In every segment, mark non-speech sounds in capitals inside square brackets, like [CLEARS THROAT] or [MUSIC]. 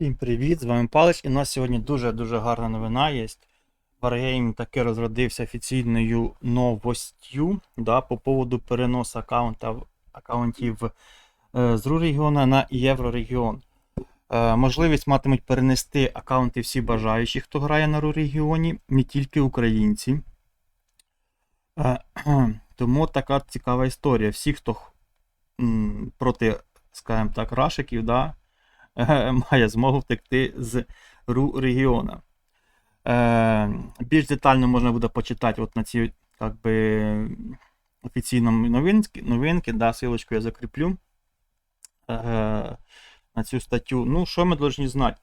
Всім привіт, з вами Палич, і у нас сьогодні дуже-дуже гарна новина є. Wargame таки розродився офіційною новостю да, по поводу переносу аккаунтів е, з РУ регіону на Єврорегіон. Е, можливість матимуть перенести аккаунти всі бажаючі, хто грає на РУ регіоні, не тільки українці. Е, [CLEARS THROAT] тому така цікава історія. Всі, хто м, проти, скажімо так, рашиків, да, е, [LAUGHS] має змогу втекти з РУ регіона. Е, більш детально можна буде почитати от на цій как би, офіційному новинки, новинки да, силочку я закріплю е, на цю статтю. Ну, що ми повинні знати?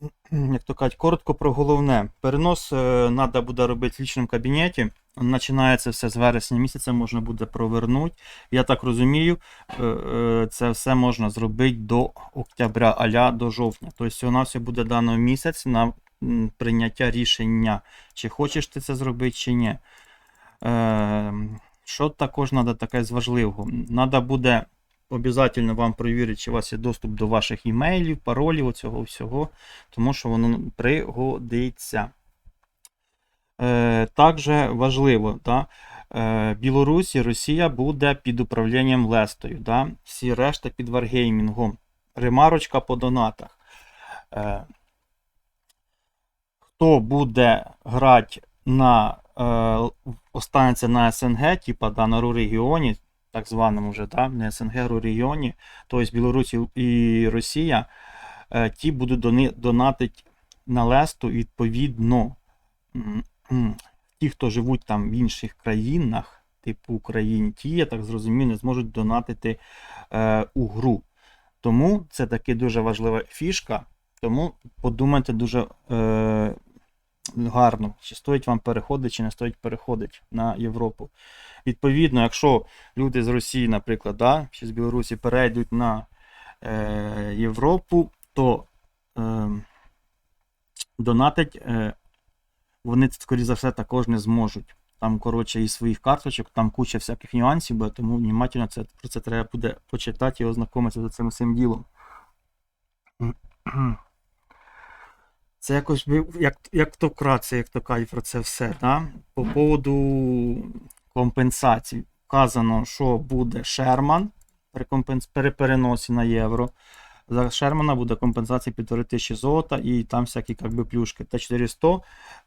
[CLEARS THROAT] Як то кажуть, коротко про головне. Перенос треба буде робити в лічному кабінеті. Починається все з вересня місяця, можна буде провернути. Я так розумію, е, е, це все можна зробити до октября, аля до жовтня. Тобто у нас буде дано місяць на прийняття рішення, чи хочеш ти це зробити, чи ні. Е, Що також треба таке з важливого? Треба буде обов'язково вам перевірити, чи у вас є доступ до ваших імейлів, паролів, оцього всього, тому що воно пригодиться. Е, Також важливо, да, е, Білорусь і Росія буде під управлінням Лестою. Да? Всі решта під варгеймінгом. Ремарочка по донатах. Е, Хто буде грати на е, останеться на СНГ, типа да, на регіоні, так званому вже, да, не СНГ регіоні, тобто Білорусь і- Росія, е, ті будуть донатити на Лесту відповідно. Ті, хто живуть там в інших країнах, типу Україні, ті, я так зрозумів, не зможуть донатити е, у гру. Тому це таки дуже важлива фішка. Тому подумайте дуже е, гарно, чи стоїть вам переходити, чи не стоїть переходити на Європу. Відповідно, якщо люди з Росії, наприклад, да, чи з Білорусі перейдуть на е, Європу, то е, донатить е, вони, скоріше за все, також не зможуть. Там, коротше, із своїх карточок, там куча всяких нюансів, буде, тому внимательно це, про це треба буде почитати і ознакомитися з цим всім ділом. Це якось як, як то вкратце, як то кажуть про це все. Да? По поводу компенсацій. Вказано, що буде Шерман при, переносі на євро. За Шермана буде компенсація 1500 золота і там всякі как би, плюшки. Т400,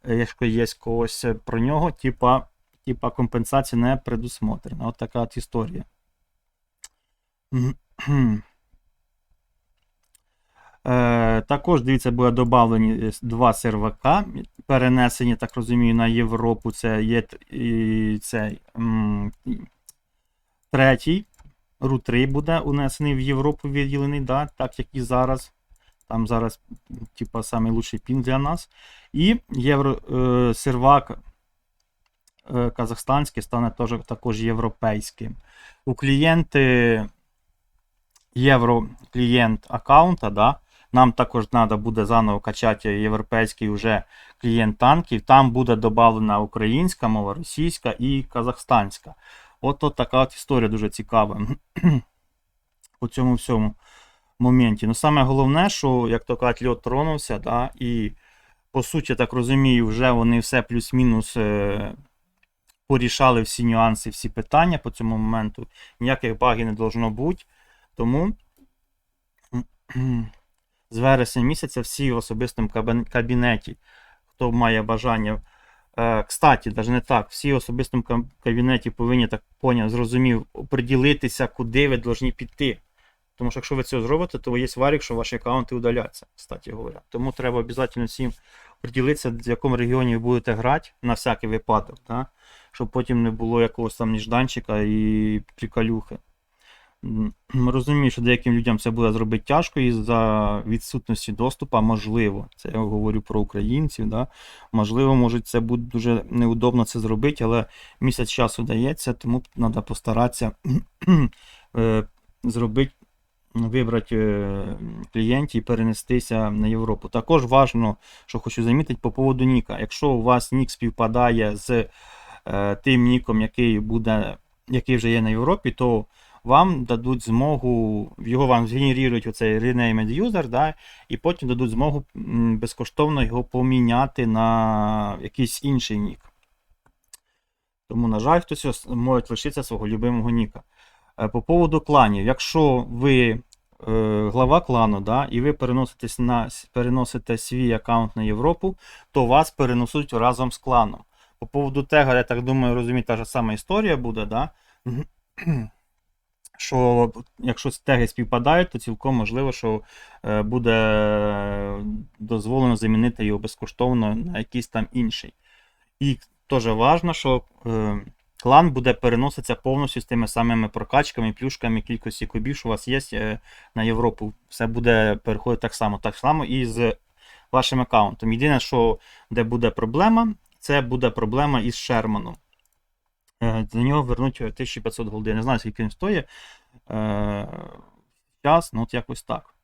е, якщо є когось про нього, типа, типа компенсація не предусмотрена. От така от історія. Е, також, дивіться, буде додавлені два сервака, перенесені, так розумію, на Європу. Це є цей третій. Ру-3 буде унесений в Європу відділений, да, так як і зараз. Там зараз, типа, найкращий пін для нас. І євро, е, сервак е, казахстанський стане теж, також європейським. У клієнти євро клієнт аккаунта, да, нам також треба буде заново качати європейський уже клієнт танків. Там буде додана українська мова, російська і казахстанська. От, от така от історія дуже цікава [CLEARS THROAT] по цьому всьому моменті. Ну, саме головне, що, як то кажуть, льот тронувся, да, і по суті, так розумію, вже вони все плюс-мінус е, порішали всі нюанси, всі питання по цьому моменту. Ніяких багів не должно бути. Тому з вересня місяця всі в особистому кабінеті, хто має бажання. Е, Кстати, навіть не так, всі в особистому кабінеті повинні так поняв, зрозумів, оприділитися, куди ви повинні піти. Тому що якщо ви це зробите, то є варік, що ваші аккаунти удаляться, кстати говоря. Тому треба обов'язково всім приділитися, в якому регіоні ви будете грати на всякий випадок, да? щоб потім не було якогось там нежданчика і приколюхи. Розумію, що деяким людям це буде зробити тяжко із-за відсутності доступу, можливо. Це я говорю про українців. Да? Можливо, може, це буде дуже неудобно це зробити, але місяць часу дається, тому треба постаратися [CLEARS THROAT] е, зробити, вибрати е, клієнтів і перенестися на Європу. Також важливо, що хочу замітити по поводу Ніка. Якщо у вас Нік співпадає з е, тим Ніком, який буде, який вже є на Європі, то вам дадуть змогу, його вам згенерують оцей renamed user, да, і потім дадуть змогу безкоштовно його поміняти на якийсь інший нік. Тому, на жаль, хтось може лишитися свого любимого ніка. Е, По поводу кланів, якщо ви е, глава клану, да, і ви переноситесь на, переносите свій аккаунт на Європу, то вас перенесуть разом з кланом. По поводу тега, я так думаю, розумію, та ж сама історія буде, да? Що якщо теги співпадають, то цілком можливо, що е, буде дозволено замінити його безкоштовно на якийсь там інший. І теж важливо, що е, клан буде переноситися повністю з тими самими прокачками, плюшками, кількості кубів, що у вас є е, на Європу. Все буде переходити так само. Так само і з вашим аккаунтом. Єдине, що де буде проблема, це буде проблема із Шерманом. Е, За нього вернуть 1500 голди. Я не знаю, скільки він стоїть. Е, Час, ну от якось так.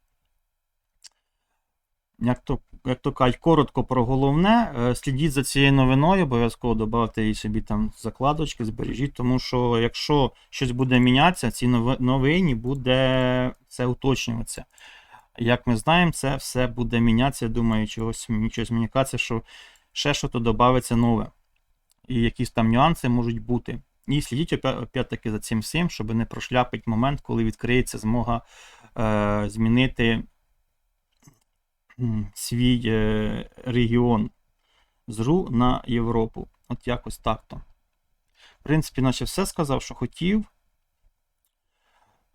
Як то, як то кажуть, коротко про головне. Е, Слідіть за цією новиною, обов'язково додавте її собі там закладочки, збережіть, тому що якщо щось буде мінятися, ці нови- новині буде це уточнюватися. Як ми знаємо, це все буде мінятися. Я думаю, чогось, чогось мені кажеться, що ще щось додається нове. І якісь там нюанси можуть бути. І слідіть опять-таки за цим всім, щоб не прошляпить момент, коли відкриється змога е, змінити свій е, регіон з РУ на Європу. От якось так-то. В принципі, наче все сказав, що хотів.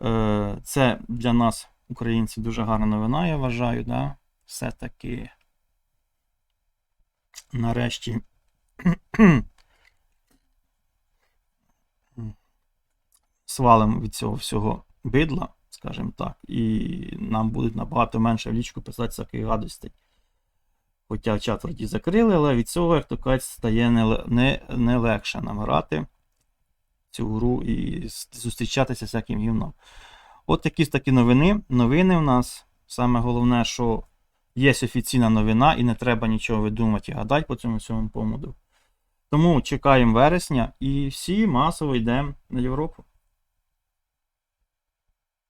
Е, це для нас, українців, дуже гарна новина, я вважаю. Да? Все-таки нарешті. Свалимо від цього всього бидла, скажімо так, і нам будуть набагато менше в лічку писати всяких гадостей. Хоча чат вроді закрили, але від цього, як то кажуть, стає не, не, не легше нам грати цю гру і зустрічатися з всяким гівном. От якісь такі новини. Новини в нас. Саме головне, що є офіційна новина, і не треба нічого видумати і гадати по цьому всьому поводу. Тому чекаємо вересня і всі масово йдемо на Європу.